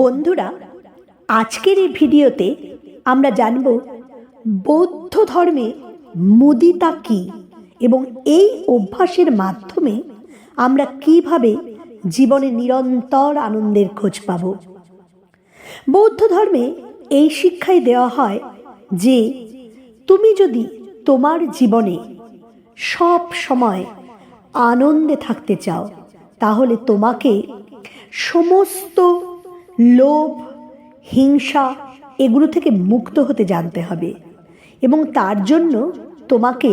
বন্ধুরা, আজকের এই ভিডিওতে আমরা জানব বৌদ্ধ ধর্মে মুদিতা কী এবং এই অভ্যাসের মাধ্যমে আমরা কীভাবে জীবনে নিরন্তর আনন্দের খোঁজ পাব। বৌদ্ধ ধর্মে এই শিক্ষাই দেওয়া হয় যে, তুমি যদি তোমার জীবনে সব সময় আনন্দে থাকতে চাও, তাহলে তোমাকে সমস্ত লোভ, হিংসা এগুলো থেকে মুক্ত হতে জানতে হবে এবং তার জন্য তোমাকে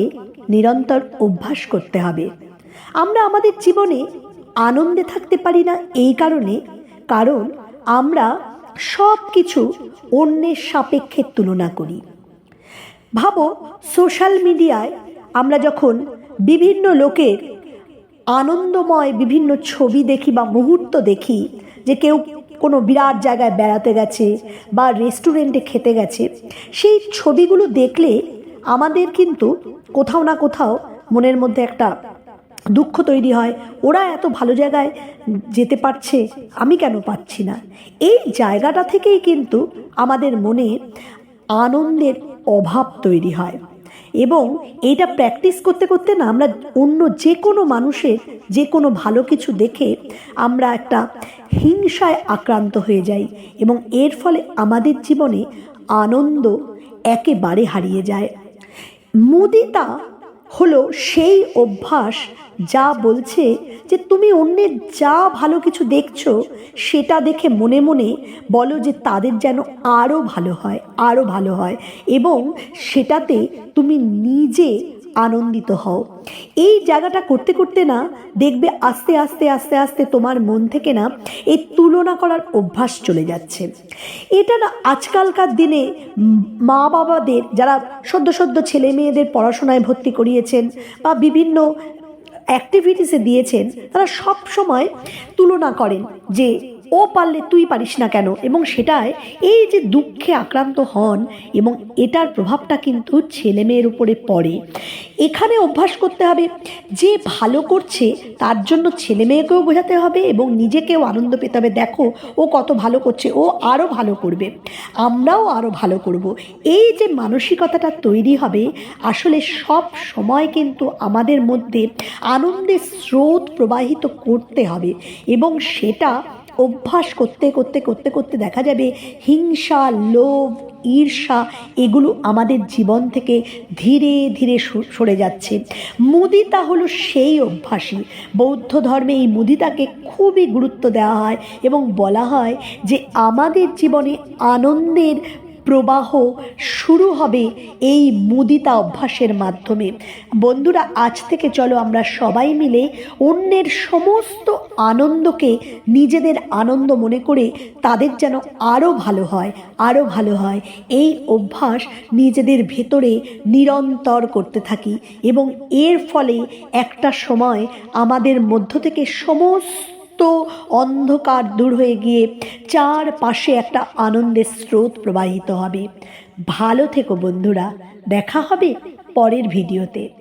নিরন্তর অভ্যাস করতে হবে। আমরা আমাদের জীবনে আনন্দে থাকতে পারি না এই কারণে, কারণ আমরা সব কিছু অন্যের সাপেক্ষে তুলনা করি। ভাবো, সোশ্যাল মিডিয়ায় আমরা যখন বিভিন্ন লোকের আনন্দময় বিভিন্ন ছবি দেখি বা মুহূর্ত দেখি যে কেউ কোনো বিরাট জায়গায় বেড়াতে গেছে বা রেস্টুরেন্টে খেতে গেছে, সেই ছবিগুলো দেখলে আমাদের কিন্তু কোথাও না কোথাও মনের মধ্যে একটা দুঃখ তৈরি হয়, ওরা এত ভালো জায়গায় যেতে পারছে, আমি কেন পাচ্ছি না? এই জায়গাটা থেকেই কিন্তু আমাদের মনে আনন্দের অভাব তৈরি হয়। এবং এটা প্র্যাকটিস করতে করতে না আমরা অন্য যে কোনো মানুষের যে কোনো ভালো কিছু দেখে আমরা একটা হিংসায় আক্রান্ত হয়ে যাই এবং এর ফলে আমাদের জীবনে আনন্দ একেবারে হারিয়ে যায়। মুদিতা হলো সেই অভ্যাস যা বলছে যে তুমি অন্যের যা ভালো কিছু দেখছ, সেটা দেখে মনে মনে বলো যে তাদের যেন আরও ভালো হয় আরও ভালো হয়। এবং সেটাতে তুমি নিজে আনন্দিত হও। এই জায়গাটা করতে করতে না দেখবে আস্তে আস্তে আস্তে আস্তে তোমার মন থেকে না এই তুলনা করার অভ্যাস চলে যাচ্ছে। এটা না আজকালকার দিনে মা বাবাদের যারা সদ্য সদ্য ছেলে মেয়েদের পড়াশোনায় ভর্তি করিয়েছেন বা বিভিন্ন অ্যাক্টিভিটিসে দিয়েছেন, তারা সব সময় তুলনা করেন যে ও পারলে তুই পারিস না কেন? এবং সেটায় এই যে দুঃখে আক্রান্ত হন এবং এটার প্রভাবটা কিন্তু ছেলে মেয়ের উপরে পড়ে। এখানে অভ্যাস করতে হবে যে ভালো করছে তার জন্য ছেলে মেয়েকেও বোঝাতে হবে এবং নিজেকেও আনন্দ পেতে হবে। দেখো, ও কত ভালো করছে, ও আরও ভালো করবে। আমরাও আরও ভালো করব। এই যে মানসিকতাটা তৈরি হবে, আসলে সব সময় কিন্তু আমাদের মধ্যে আনন্দের স্রোত প্রবাহিত করতে হবে এবং সেটা অভ্যাস করতে করতে করতে করতে দেখা যাবে হিংসা, লোভ, ঈর্ষা এগুলো আমাদের জীবন থেকে ধীরে ধীরে সরে যাচ্ছে। মুদিতা হলো সেই অভ্যাসই বৌদ্ধ ধর্মে এই মুদিতাকে খুবই গুরুত্ব দেওয়া হয় এবং বলা হয় যে আমাদের জীবনে আনন্দের প্রবাহ শুরু হবে এই মুদিতা অভ্যাসের মাধ্যমে। বন্ধুরা, আজ থেকে চলো আমরা সবাই মিলে অন্যের সমস্ত আনন্দকে নিজেদের আনন্দ মনে করে তাদের যেন আরও ভালো হয় আরও ভালো হয়। এই অভ্যাস নিজেদের ভেতরে নিরন্তর করতে থাকি এবং এর ফলে একটা সময় আমাদের মধ্য থেকে সমস্ত অন্ধকার দূর হয়ে গিয়ে চারপাশে একটা আনন্দের স্রোত প্রবাহিত হবে। ভালো থেকো বন্ধুরা, দেখা হবে পরের ভিডিওতে।